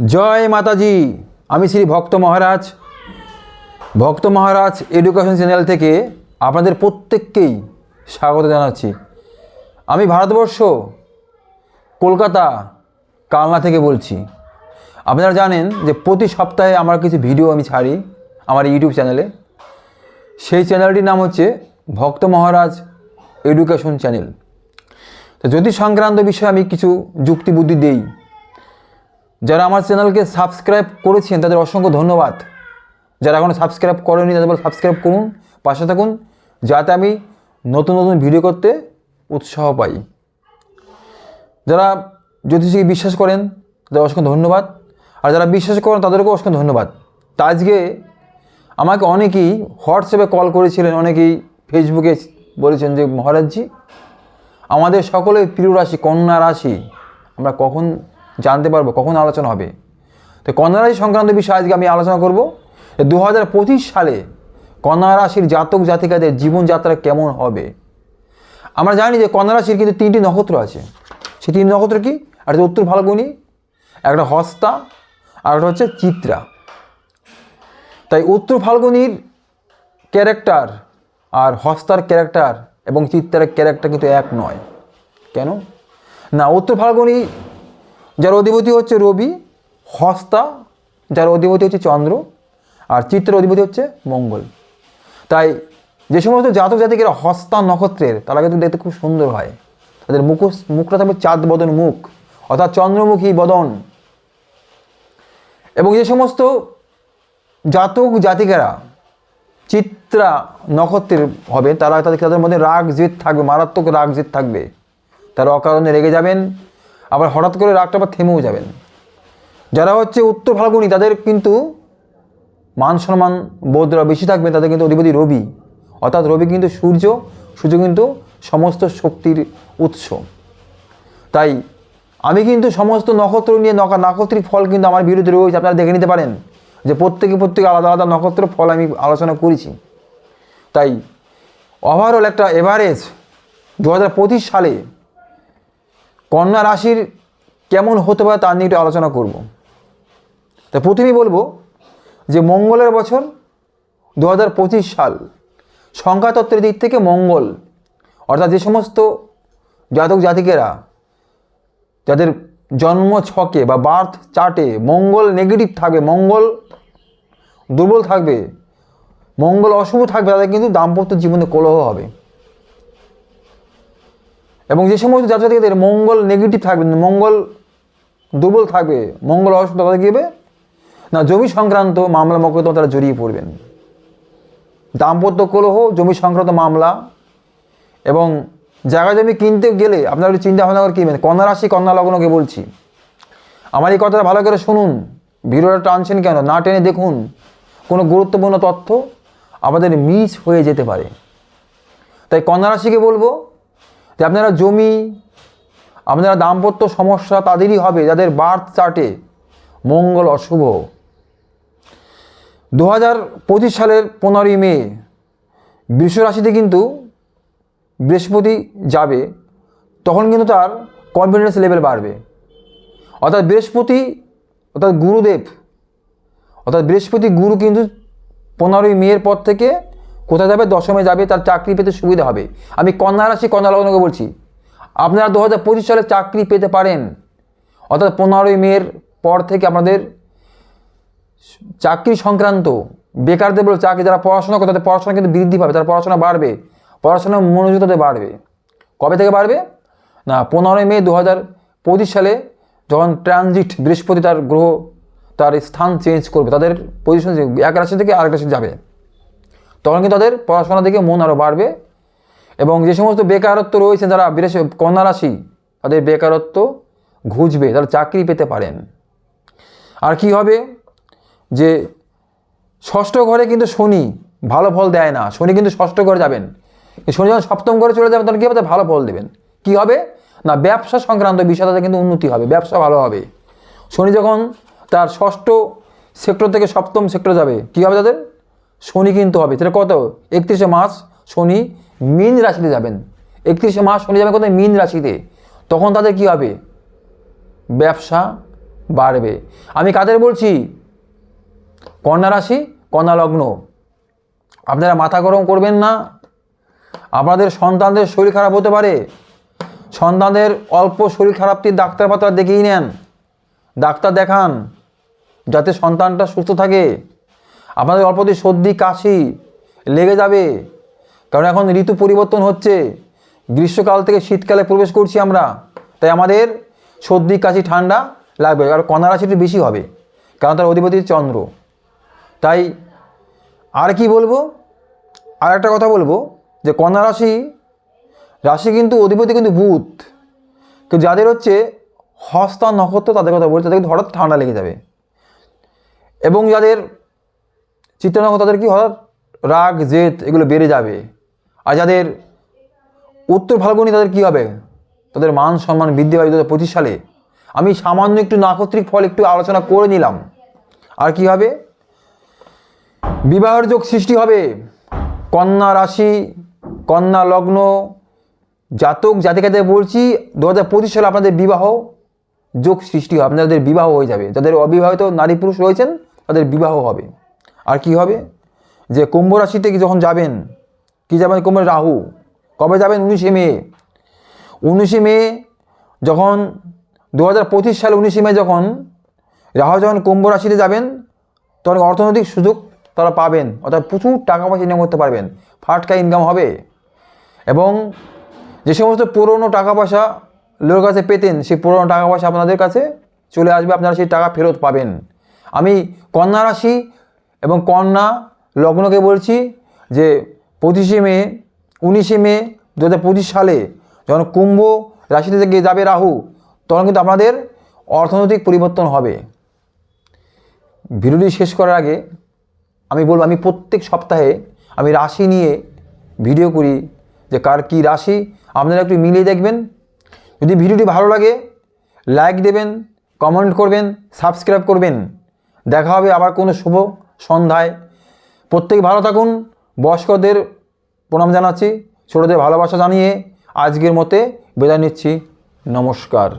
জয় মাতাজি, আমি শ্রী ভক্ত মহারাজ। ভক্ত মহারাজ এডুকেশন চ্যানেল থেকে আপনাদের প্রত্যেককেই স্বাগত জানাচ্ছি। আমি ভারতবর্ষ, কলকাতা, কালনা থেকে বলছি। আপনারা জানেন যে প্রতি সপ্তাহে আমার কিছু ভিডিও আমি ছাড়ি আমার ইউটিউব চ্যানেলে। সেই চ্যানেলটির নাম হচ্ছে ভক্ত মহারাজ এডুকেশন চ্যানেল। তো যদি সংক্রান্ত বিষয়ে আমি কিছু যুক্তি বুদ্ধি দেই যারা আমার চ্যানেলকে সাবস্ক্রাইব করেছেন, তাদের অসংখ্য ধন্যবাদ। যারা এখনও সাবস্ক্রাইব করেনি তাদের সাবস্ক্রাইব করুন, পাশে থাকুন, যাতে আমি নতুন নতুন ভিডিও করতে উৎসাহ পাই। যারা জ্যোতিষীকে বিশ্বাস করেন, তাদের অসংখ্য ধন্যবাদ। আর যারা বিশ্বাস করেন, তাদেরকেও অসংখ্য ধন্যবাদ। তা আজকে আমাকে অনেকেই হোয়াটসঅ্যাপে কল করেছিলেন, অনেকেই ফেসবুকে বলেছেন যে, মহারাজজি, আমাদের সকলের প্রিয় রাশি, কন্যা রাশি, আমরা কখন জানতে পারব, কখন আলোচনা হবে। তো কন্যা রাশি সংক্রান্ত বিষয়ে আজকে আমি আলোচনা করব। দু হাজার পঁচিশ সালে কন্যা রাশির জাতক জাতিকাদের জীবনযাত্রা কেমন হবে? আমরা জানি যে কন্যা রাশির কিন্তু তিনটি নক্ষত্র আছে। সেই তিনটি নক্ষত্র কি? একটা উত্তর ফাল্গুনি একটা হস্তা, আর একটা হচ্ছে চিত্রা। তাই উত্তর ফাল্গুনির ক্যারেক্টার আর হস্তার ক্যারেক্টার এবং চিত্রার ক্যারেক্টার কিন্তু এক নয়। কেন? না, উত্তর ফাল্গুনি যার অধিপতি হচ্ছে রবি, হস্তা, যার অধিপতি হচ্ছে চন্দ্র, আর চিত্রের অধিপতি হচ্ছে মঙ্গল। তাই যে সমস্ত জাতক জাতিকেরা হস্তা নক্ষত্রের, তারা কিন্তু দেখতে খুব সুন্দর হয়। তাদের মুখ মুখটা থাকবে চাঁদ বদন মুখ, অর্থাৎ চন্দ্রমুখী বদন। এবং যে সমস্ত জাতক জাতিকারা চিত্রা নক্ষত্রের হবে, তারা তাদের তাদের মধ্যে রাগ জিত থাকবে, মারাত্মক রাগ জিত থাকবে। তারা অকারণে রেগে যাবেন আবার হঠাৎ করে রাগটা আবার থেমেও যাবেন। যারা হচ্ছে উত্তর ফাল্গুনি, তাদের কিন্তু মান সম্মান বোধরা বেশি থাকবে, তাদের কিন্তু অধিপতি রবি। অর্থাৎ রবি কিন্তু সূর্য সূর্য কিন্তু সমস্ত শক্তির উৎস। তাই আমি কিন্তু সমস্ত নক্ষত্র নিয়ে নকা নাক্ষত্রিক ফল কিন্তু আমার বিরুদ্ধে রয়েছে। আপনারা দেখে নিতে পারেন যে প্রত্যেকে প্রত্যেকে আলাদা আলাদা নক্ষত্র ফল আমি আলোচনা করেছি। তাই ওভারঅল একটা এভারেজ দু হাজার পঁচিশ সালে কন্যা রাশির কেমন হতে পারে তা নিয়ে একটু আলোচনা করব। তা প্রথমেই বলব যে মঙ্গলের বছর দু হাজার পঁচিশ সাল সংখ্যাতত্ত্বের দিক থেকে মঙ্গল, অর্থাৎ যে সমস্ত জাতক জাতিকেরা যাদের জন্ম ছকে বা বার্থ চার্টে মঙ্গল নেগেটিভ থাকবে, মঙ্গল দুর্বল থাকবে, মঙ্গল অশুভ থাকবে, তাদের কিন্তু দাম্পত্য জীবনে কলহ হবে। এবং যে সমস্ত জাতিকাদের মঙ্গল নেগেটিভ থাকবে, মঙ্গল দুর্বল থাকবে, মঙ্গল অসুস্থ তাদের কী হবে? না, জমি সংক্রান্ত মামলা মোকদ্দমা তারা জড়িয়ে পড়বেন। দাম্পত্য কলহ, জমি সংক্রান্ত মামলা এবং জায়গা জমি কিনতে গেলে আপনারা একটু চিন্তা ভাবনা করে কিনবেন। কন্যা রাশি, কন্যা লগ্নকে বলছি। আমার এই কথাটা ভালো করে শুনুন। ভিডিওটা টানছেন কেন? না টেনে দেখুন। কোনো গুরুত্বপূর্ণ তথ্য আমাদের মিস হয়ে যেতে পারে। তাই কন্যা রাশিকে বলব যে আপনারা জমি, আপনারা দাম্পত্য সমস্যা তাদেরই হবে যাদের বার্থ চার্টে মঙ্গল অশুভ। দু হাজার পঁচিশ সালের পনেরোই মে, বৃষ রাশিতে কিন্তু বৃহস্পতি যাবে, তখন কিন্তু তার কনফিডেন্স লেভেল বাড়বে। অর্থাৎ বৃহস্পতি, অর্থাৎ গুরুদেব, অর্থাৎ বৃহস্পতি গুরু কিন্তু পনেরোই মেয়ের পর থেকে কোথায় যাবে? দশমে যাবে, তার চাকরি পেতে সুবিধা হবে। আমি কন্যা রাশি, কন্যা লগ্নকে বলছি। আপনারা দু হাজার পঁচিশ সালে চাকরি পেতে পারেন। অর্থাৎ পনেরোই মেয়ের পর থেকে আপনাদের চাকরি সংক্রান্ত, বেকারদের বলে চাকরি, যারা পড়াশোনা করে, তাদের পড়াশোনা কিন্তু বৃদ্ধি পাবে তার পড়াশোনা বাড়বে। পড়াশোনার মনোযোগ তাদের বাড়বে। কবে থেকে বাড়বে? না, পনেরোই মে দু হাজার পঁচিশ সালে যখন ট্রানজিট, বৃহস্পতি তার গ্রহ, তার স্থান চেঞ্জ করবে, তাদের পজিশন এক রাশি থেকে আরেক রাশি যাবে। তখন কিন্তু তাদের পড়াশোনা থেকে মন আরও বাড়বে? এবং যে সমস্ত বেকারত্ব রয়েছে যারা বৃহস্প কন্যা রাশি, তাদের বেকারত্ব ঘুচবে, তারা চাকরি পেতে পারেন। আর কি হবে? যে ষষ্ঠ ঘরে কিন্তু শনি ভালো ফল দেয় না। শনি কিন্তু ষষ্ঠ ঘরে যাবেন। শনি যখন সপ্তম ঘরে চলে যাবেন, তখন কী হবে? ভালো ফল দেবেন। কি হবে? না, ব্যবসা সংক্রান্ত বিষয় তাদের কিন্তু উন্নতি হবে, ব্যবসা ভালো হবে। শনি যখন তার ষষ্ঠ সেক্টর থেকে সপ্তম সেক্টর যাবে, কী হবে তাদের? শনি কিন্তু হবে। সেটা কত? একত্রিশে মাস শনি মীন রাশিতে যাবেন। একত্রিশে মাস শনি যাবে কত মীন রাশিতে। তখন তাদের কি হবে? ব্যবসা বাড়বে। আমি কাদের বলছি? কন্যা রাশি, কন্যা লগ্ন। আপনারা মাথা গরম করবেন না। আপনাদের সন্তানদের শরীর খারাপ হতে পারে। সন্তানদের অল্প শরীর খারাপটির ডাক্তার ফাক্তার দেখিয়ে নেন। ডাক্তার দেখান, যাতে সন্তানটা সুস্থ থাকে। আপনাদের অল্পতে সর্দি, কাশি লেগে যাবে। কারণ এখন ঋতু পরিবর্তন হচ্ছে। গ্রীষ্মকাল থেকে শীতকালে প্রবেশ করছি আমরা। তাই আমাদের সর্দি, কাশি, ঠান্ডা লাগবে। আর কন্যা রাশিটি বেশি হবে। কারণ তার অধিপতি চন্দ্র। তাই আর কি বলব? আর একটা কথা বলব যে কন্যা রাশি রাশি কিন্তু অধিপতি কিন্তু বুধ। তো যাদের হচ্ছে হস্তা নক্ষত্র তাদের কথা বলছে, তাদের কিন্তু হঠাৎ ঠান্ডা লেগে যাবে। এবং যাদের চিত্রা নক্ষত্র তাদের কি হঠাৎ রাগ, জেদ এগুলো বেড়ে যাবে? আর যাদের উত্তর ফাল্গুনি তাদের কি হবে? তাদের মান সম্মান বৃদ্ধি পাবে দু পঁচিশ সালে। আমি সামান্য একটু নাক্ষত্রিক ফল একটু আলোচনা করে নিলাম। আর কি হবে? বিবাহের যোগ সৃষ্টি হবে। কন্যা রাশি, কন্যা লগ্ন, জাতক, জাতিকাদের বলছি দু হাজার পঁচিশ সালে আপনাদের বিবাহ যোগ সৃষ্টি হবে, আপনাদের বিবাহ হয়ে যাবে। যাদের অবিবাহিত নারী পুরুষ রয়েছেন, তাদের বিবাহ হবে। আর কি হবে? যে কুম্ভ রাশিতে কি যখন যাবেন, কি যাবেন? কুম্ভ রাহু। কবে যাবেন? উনিশে মে। উনিশে মে যখন দু হাজার পঁচিশ সালে উনিশে মে যখন রাহু যখন কুম্ভ রাশিতে যাবেন, তখন অর্থনৈতিক সুযোগ তারা পাবেন। অর্থাৎ প্রচুর টাকা পয়সা ইনকাম করতে পারবেন। ফাটকা ইনকাম হবে। এবং যে সমস্ত পুরনো টাকা পয়সা লোকের কাছে পেতেন, সেই পুরনো টাকা পয়সা আপনাদের কাছে চলে আসবে। আপনারা সেই টাকা ফেরত পাবেন। আমি কন্যা রাশি এবং কন্যা লগ্নকে বলছি যে পঁচিশে মে, উনিশে মে দু হাজার পঁচিশ সালে যখন কুম্ভ রাশিতে থেকে যাবে রাহু, তখন কিন্তু আপনাদের অর্থনৈতিক পরিবর্তন হবে। ভিডিওটি শেষ করার আগে আমি বলব, আমি প্রত্যেক সপ্তাহে আমি রাশি নিয়ে ভিডিও করি যে কার কী রাশি, আপনারা একটু মিলিয়ে দেখবেন। যদি ভিডিওটি ভালো লাগে, লাইক দেবেন, কমেন্ট করবেন, সাবস্ক্রাইব করবেন। দেখা হবে আবার কোনো শুভ সন্ধ্যায়। প্রত্যেক ভালো থাকুন। বয়স্কদের প্রণাম জানাচ্ছি। ছোটোদের ভালোবাসা জানিয়ে আজকের মতে বিদায় নিচ্ছি। নমস্কার।